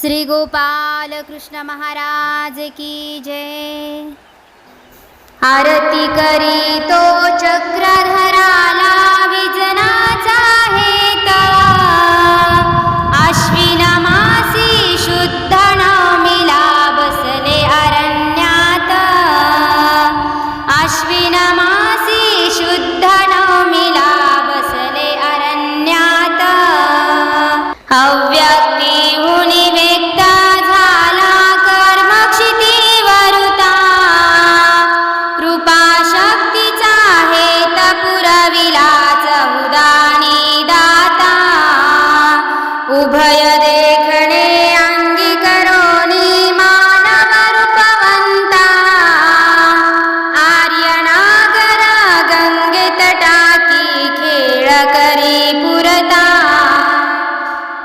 श्री गोपाल कृष्ण महाराज की जय। आरती करी तो चक्रधराला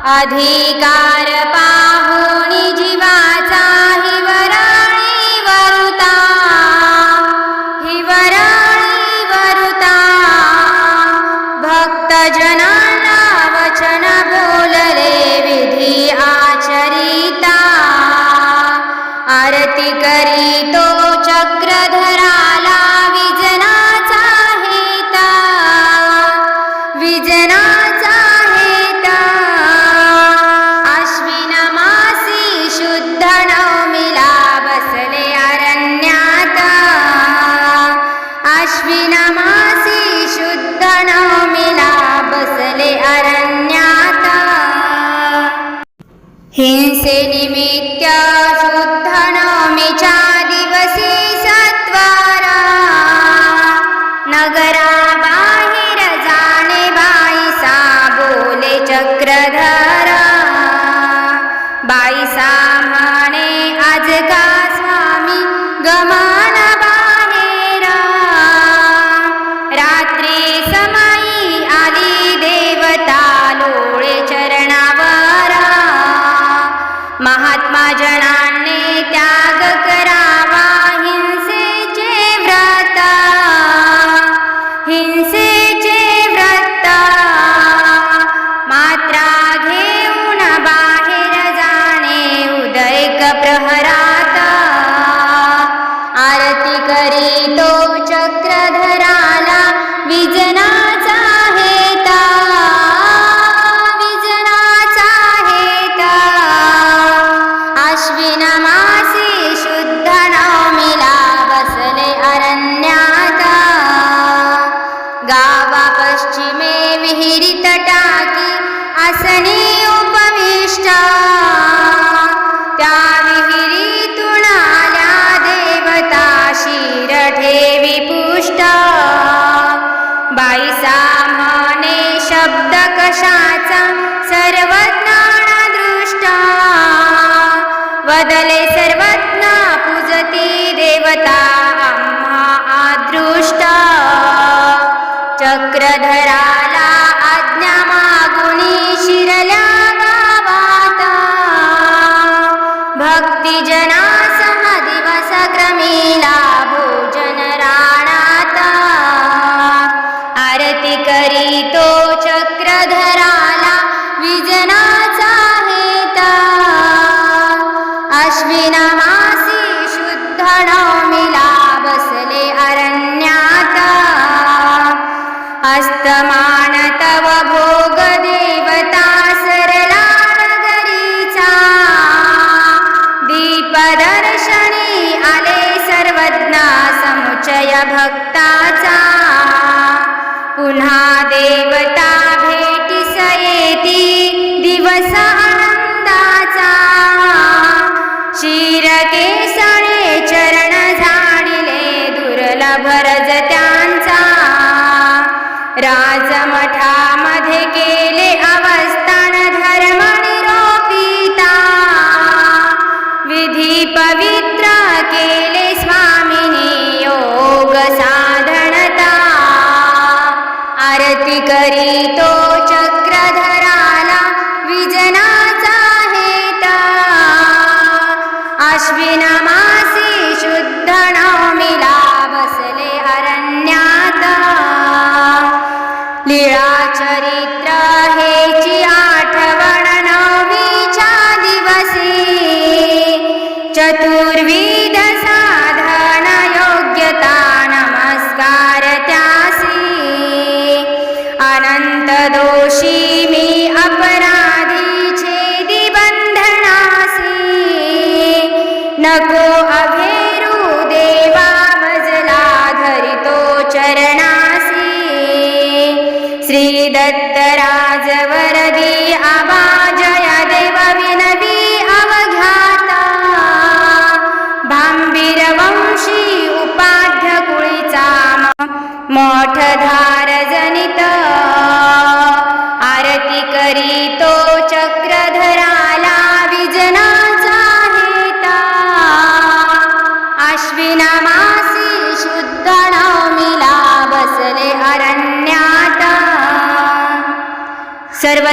अधिकार पाहुणी जीवाचा हिवराळी वरुता हिवराळी वरुता. भक्तजनांना वचन बोलले विधी आचरिता. आरती करी तो महात्मा जणांनी त्या कशाचा सर्वज्ञान दृष्टा वदले सर्वज्ञा पूजती देवता आम्हा आदृष्ट. चक्रधराला आज्ञा मागुनी शिरल्या गावात. भक्तिजनासह दिवस क्रमीला भोजन विजनाचा हेता अश्विन मासी शुद्ध नवमीला बसले अरण्यात. अस्तमान तव भोग देवता सरला नगरीचा. दीपदर्शनी आले सर्वज्ञ समुचय भक्ताचा. केसळे चरण झाडिले दुर्लभरज त्यांचा. राजमठामध्ये केले अवस्थान धर्म निरोपिता विधी पवित्र केले स्वामिनी योग साधनता. आरती करी तो चक्रधर चतुर्विध साधन योग्यता नमस्कार त्यासी अनंत दोषी मी अपराधी छेदी बंधनासी नको अभेरू देवा मजला धरितो चरणासी। श्री दत्तराज वरदी सर्व